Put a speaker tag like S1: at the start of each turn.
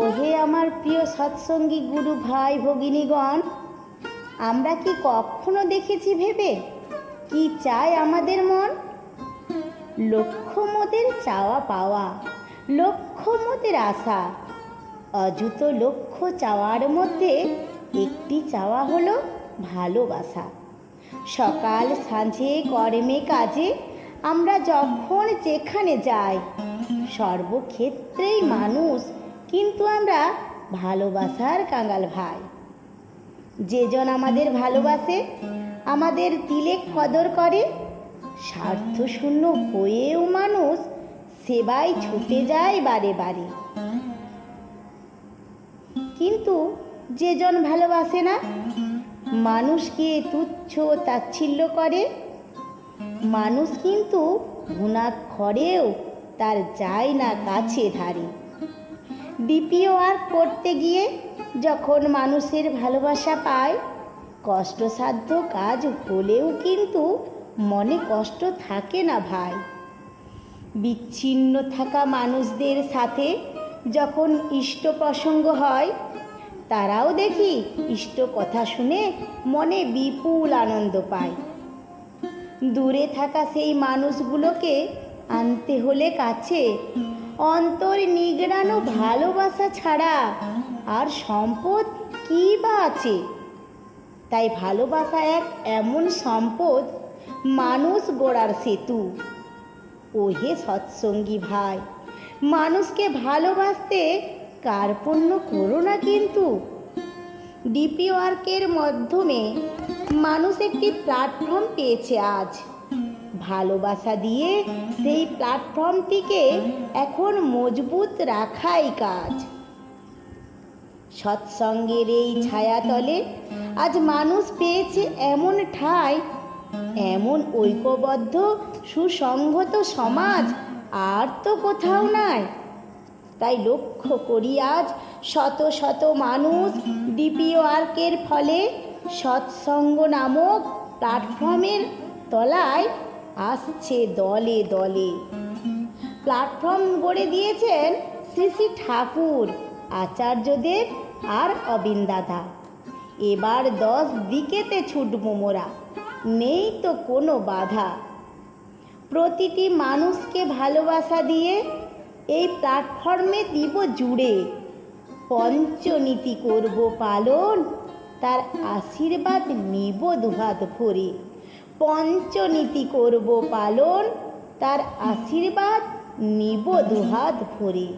S1: ওহে আমার প্রিয় সৎসঙ্গী গুরু ভাই ভগিনীগণ, আমরা কি কখনো দেখেছি ভেবে? কি চায় আমাদের মন? লক্ষ্য মোদের চাওয়া পাওয়া, লক্ষ্য মোদের আশা। অযুত লক্ষ্য চাওয়ার মধ্যে একটি চাওয়া হলো ভালোবাসা। সকাল সাঁঝে কর্মে কাজে আমরা যখন যেখানে যাই, সর্বক্ষেত্রেই মানুষ কিন্তু আমরা ভালোবাসার কাঙ্গাল ভাই। যেজন আমাদের ভালোবাসে, আমাদের তিলে কদর করে, স্বার্থশূন্য হয়েও মানুষ সেবায় ছুটে যায় বারে বারে। কিন্তু যেজন ভালোবাসে না, মানুষকে তুচ্ছ তাচ্ছিল্য করে। মানুষ কিন্তু ঘুণাক্ষরেও তার যায় না কাছে ধারে। ডিপিও আর করতে গিয়ে যখন মানুষের ভালোবাসা পায়, কষ্টসাধ্য কাজ হলেও কিন্তু মনে কষ্ট থাকে না ভাই। বিচ্ছিন্ন থাকা মানুষদের সাথে যখন ইষ্ট প্রসঙ্গ হয়, তারাও দেখি ইষ্ট কথা শুনে মনে বিপুল আনন্দ পায়। দূরে থাকা সেই মানুষগুলোকে আনতে হলে কাছে অন্তর নিগড়ানো ভালোবাসা ছাড়া আর সম্পদ কী বা আছে? তাই ভালোবাসা এক এমন সম্পদ মানুষ গড়ার সেতু। ওহে সৎসঙ্গী ভাই, মানুষকে ভালোবাসতে কার্পণ্য করো না কিন্তু? ডিপি ওয়ার্কের মাধ্যমে মানুষ একটি প্ল্যাটফর্ম পেয়েছে আজ। ভালোবাসা দিয়ে সেই প্ল্যাটফর্মটিকে এখন মজবুত রাখাই কাজ। সৎসঙ্গের এই ছায়াতলে আজ মানুষ পেয়েছে এমন ঠাঁই, এমন ঐক্যবদ্ধ সুসংহত সমাজ, আর তো কোথাও নাই। তাই লক্ষ্য করি আজ শত শত মানুষ ডিপিও আর্কের ফলে সৎসঙ্গ নামক প্ল্যাটফর্মের তলায় আসছে দলে দলে। প্ল্যাটফর্ম গড়ে দিয়েছেন শ্রী শ্রী ঠাকুর, আচার্যদেব আর অবিন্দাদা। এবার দশ দিকেতে ছুটবো মোরা, নেই তো কোনো বাধা। প্রতিটি মানুষকে ভালোবাসা দিয়ে এই প্ল্যাটফর্মে দিব জুড়ে। পঞ্চনীতি করব পালন, তার আশীর্বাদ নিব দুহাত ভরে। পঞ্চনীতি করব পালন তার আশীর্বাদ নিব দুহাত ভরে।